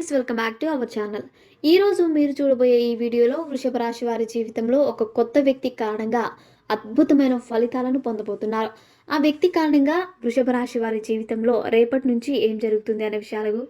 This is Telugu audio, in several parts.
Friends welcome back to our channel. ఈరోజు మీరు చూడబోయే ఈ వీడియోలో వృషభ రాశి వారి జీవితంలో ఒక కొత్త వ్యక్తి కారణంగా అద్భుతమైన ఫలితాలను పొందబోతున్నారు. ఆ వ్యక్తి కారణంగా వృషభ రాశి వారి జీవితంలో రేపటి నుంచి ఏం జరుగుతుంది అనే విషయాలు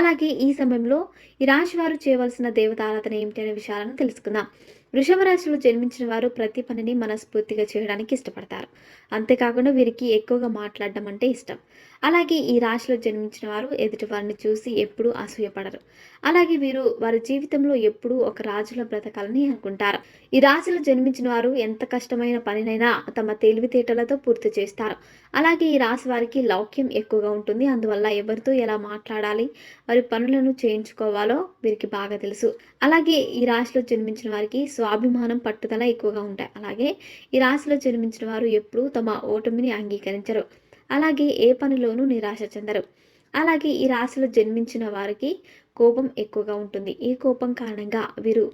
అలాగే ఈ సమయంలో ఈ రాశి వారు చేయవలసిన దేవతారాధన ఏమిటి అనే విషయాలను తెలుసుకుందాం. వృషభ రాశిలో జన్మించిన వారు ప్రతి పనిని మనస్ఫూర్తిగా చేయడానికి ఇష్టపడతారు. అంతేకాకుండా వీరికి ఎక్కువగా మాట్లాడడం అంటే ఇష్టం. అలాగే ఈ రాశిలో జన్మించిన వారు ఎదుటి వారిని చూసి ఎప్పుడూ అసూయపడరు. అలాగే వీరు వారి జీవితంలో ఎప్పుడూ ఒక రాజుల బ్రతకాలని అనుకుంటారు. ఈ రాశిలో జన్మించిన వారు ఎంత కష్టమైన పనినైనా తమ తెలివితేటలతో పూర్తి చేస్తారు. అలాగే ఈ రాశి వారికి లౌక్యం ఎక్కువగా ఉంటుంది. అందువల్ల ఎవరితో ఎలా మాట్లాడాలి వారి పనులను చేయించుకోవాలో వీరికి బాగా తెలుసు. అలాగే ఈ రాశిలో జన్మించిన వారికి స్వాభిమానం పట్టుదల ఎక్కువగా ఉంటాయి. అలాగే ఈ రాశిలో జన్మించిన వారు ఎప్పుడూ తమ ఓటమిని అంగీకరించరు. అలాగే ఏ పనిలోనూ నిరాశ చెందరు. అలాగే ఈ రాశిలో జన్మించిన వారికి కోపం ఎక్కువగా ఉంటుంది. ఈ కోపం కారణంగా వీరు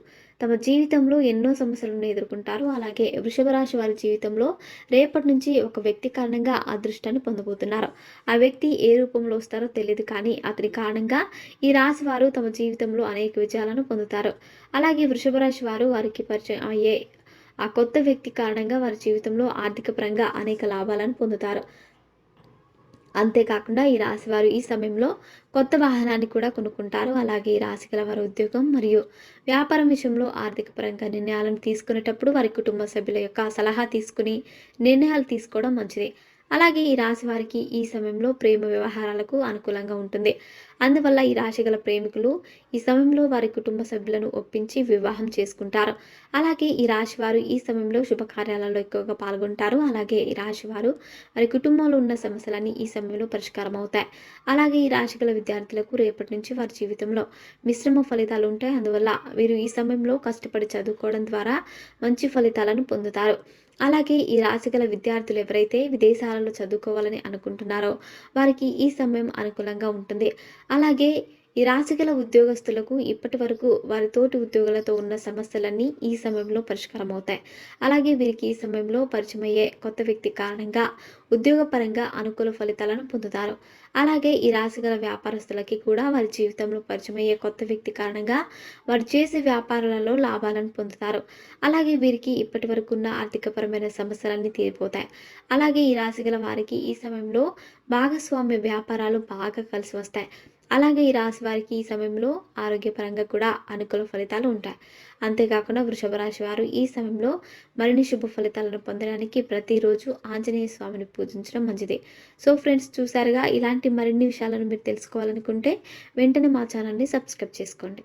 తమ జీవితంలో ఎన్నో సమస్యలను ఎదుర్కొంటారు. అలాగే వృషభ రాశి వారి జీవితంలో రేపటి నుంచి ఒక వ్యక్తి కారణంగా అదృష్టాన్ని పొందబోతున్నారు. ఆ వ్యక్తి ఏ రూపంలో వస్తారో తెలియదు కానీ అతని కారణంగా ఈ రాశి వారు తమ జీవితంలో అనేక విజయాలను పొందుతారు. అలాగే వృషభ రాశి వారు వారికి పరిచయం అయ్యే ఆ కొత్త వ్యక్తి కారణంగా వారి జీవితంలో ఆర్థిక పరంగా అనేక లాభాలను పొందుతారు. అంతేకాకుండా ఈ రాశి వారు ఈ సమయంలో కొత్త వాహనాన్ని కూడా కొనుక్కుంటారు. అలాగే ఈ రాశి గల వారి ఉద్యోగం మరియు వ్యాపారం విషయంలో ఆర్థిక పరంగా నిర్ణయాలను తీసుకునేటప్పుడు వారి కుటుంబ సభ్యుల యొక్క సలహా తీసుకుని నిర్ణయాలు తీసుకోవడం మంచిది. అలాగే ఈ రాశి వారికి ఈ సమయంలో ప్రేమ వ్యవహారాలకు అనుకూలంగా ఉంటుంది. అందువల్ల ఈ రాశి గల ప్రేమికులు ఈ సమయంలో వారి కుటుంబ సభ్యులను ఒప్పించి వివాహం చేసుకుంటారు. అలాగే ఈ రాశి వారు ఈ సమయంలో శుభకార్యాలలో ఎక్కువగా పాల్గొంటారు. అలాగే ఈ రాశి వారు వారి కుటుంబంలో ఉన్న సమస్యలన్నీ ఈ సమయంలో పరిష్కారం అవుతాయి. అలాగే ఈ రాశి గల విద్యార్థులకు రేపటి నుంచి వారి జీవితంలో మిశ్రమ ఫలితాలు ఉంటాయి. అందువల్ల వీరు ఈ సమయంలో కష్టపడి చదువుకోవడం ద్వారా మంచి ఫలితాలను పొందుతారు. అలాగే ఈ రాశి గల విద్యార్థులు ఎవరైతే విదేశాలలో చదువుకోవాలని అనుకుంటున్నారో వారికి ఈ సమయం అనుకూలంగా ఉంటుంది. అలాగే ఈ రాశిగల ఉద్యోగస్తులకు ఇప్పటి వరకు వారి తోటి ఉద్యోగులతో ఉన్న సమస్యలన్నీ ఈ సమయంలో పరిష్కారం అవుతాయి అలాగే వీరికి ఈ సమయంలో పరిచయమయ్యే కొత్త వ్యక్తి కారణంగా ఉద్యోగపరంగా అనుకూల ఫలితాలను పొందుతారు. అలాగే ఈ రాశిగల వ్యాపారస్తులకి కూడా వారి జీవితంలో పరిచయమయ్యే కొత్త వ్యక్తి కారణంగా వారు చేసే వ్యాపారాలలో లాభాలను పొందుతారు. అలాగే వీరికి ఇప్పటి వరకు ఉన్న ఆర్థికపరమైన సమస్యలన్నీ తీరిపోతాయి. అలాగే ఈ రాశిగల వారికి ఈ సమయంలో భాగస్వామ్య వ్యాపారాలు బాగా కలిసి వస్తాయి. అలాగే ఈ రాశి వారికి ఈ సమయంలో ఆరోగ్యపరంగా కూడా అనుకూల ఫలితాలు ఉంటాయి. అంతేకాకుండా వృషభ రాశి వారు ఈ సమయంలో మరిన్ని శుభ ఫలితాలను పొందడానికి ప్రతిరోజు ఆంజనేయ స్వామిని పూజించడం మంచిది. సో ఫ్రెండ్స్ చూసారుగా ఇలాంటి మరిన్ని విషయాలను మీరు తెలుసుకోవాలనుకుంటే వెంటనే మా ఛానల్ని సబ్స్క్రైబ్ చేసుకోండి.